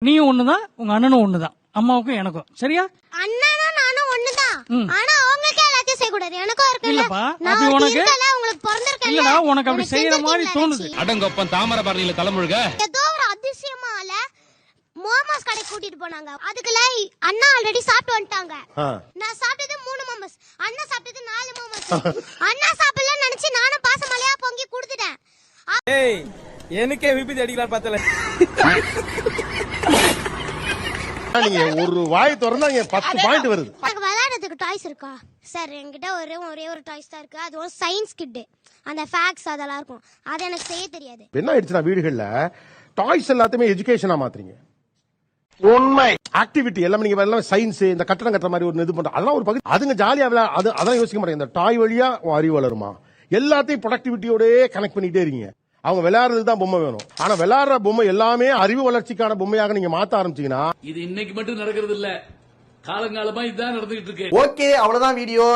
நீயும் ஒண்ணுதான் உங்க அண்ணனும் ஒண்ணுதான். அம்மாவுக்கும் எனக்கும். சரியா? அண்ணனும் நானும் ஒண்ணுதான். ம். ஆனா அவங்களுக்கே எல்லாத்தையும் செய்யக்கூடாது எனக்கும் இருக்குல்ல. இல்லப்பா, நான் அப்படி உனக்கு- உங்களுக்கு பிறந்திருக்கேன்ல. இல்லடா, உனக்கு அப்படி செய்யற மாதிரி தோணுது. அடங்கொப்பன் தாமரபரணியில தலைமுழுக. ஏதோ ஒரு அதிசயமால மோமோஸ் கடை கூட்டிட்டு போனாங்க. அதுக்குள்ள அண்ணா ஆல்ரெடி சாப்பிட்டு வந்துட்டாங்க. நான் சாப்பிட்டது மூணு மோமோஸ். அண்ணா சாப்பிட்டது நாலு மோமோஸ். அண்ணா சாப்பிடலன்னு நினைச்சு நானும் பாசமலையா பொங்கி கொடுத்துட்டேன். ஏய் எனக்கே விபத்து அடிக்கலாம் பார்த்தல. நீங்க ஒரு வாய் திறந்தா இங்க பத்து பாயிண்ட் வருது. விளையாடுறதுக்கு டாய்ஸ் இருக்கா? சார் என்கிட்ட ஒரே ஒரே ஒரு டாய்ஸ் தான் இருக்கு. அது ஒரு சயின்ஸ் கிட்டு அந்த ஃபேக்ஸ் அதெல்லாம் இருக்கும். அது எனக்கு செய்ய தெரியாது. இப்ப என்ன ஆயிடுச்சுன்னா வீடுகள்ல டாய்ஸ் எல்லாத்தையுமே எஜுகேஷனா மாத்துறீங்க. உண்மை. ஆக்டிவிட்டி எல்லாமே நீங்க எல்லாம் சயின்ஸ் இந்த கட்டணம் கட்டுற மாதிரி ஒரு இது பண்ற அதெல்லாம் ஒரு பகுதி அதுங்க ஜாலியா விளையா அது அதெல்லாம் யோசிக்க மாட்டாங்க. இந்த டாய் வழியா அறிவு வளருமா எல்லாத்தையும் ப்ரொடக்டிவிட்டியோடயே கனெக்ட் பண்ணிட்டே இருக்கீங்க. அவங்க விளையாடுறதுக்கு தான் பொம்மை வேணும். ஆனா விளையாடுற பொம்மை எல்லாமே அறிவு வளர்ச்சிக்கான பொம்மையாக நீங்க மாத்த ஆரம்பிச்சீங்கன்னா இது இன்னைக்கு மட்டும் நடக்கிறது இல்ல. காலங்காலமா இதுதான் நடந்துகிட்டு இருக்கு. ஓகே அவ்வளவுதான் வீடியோ.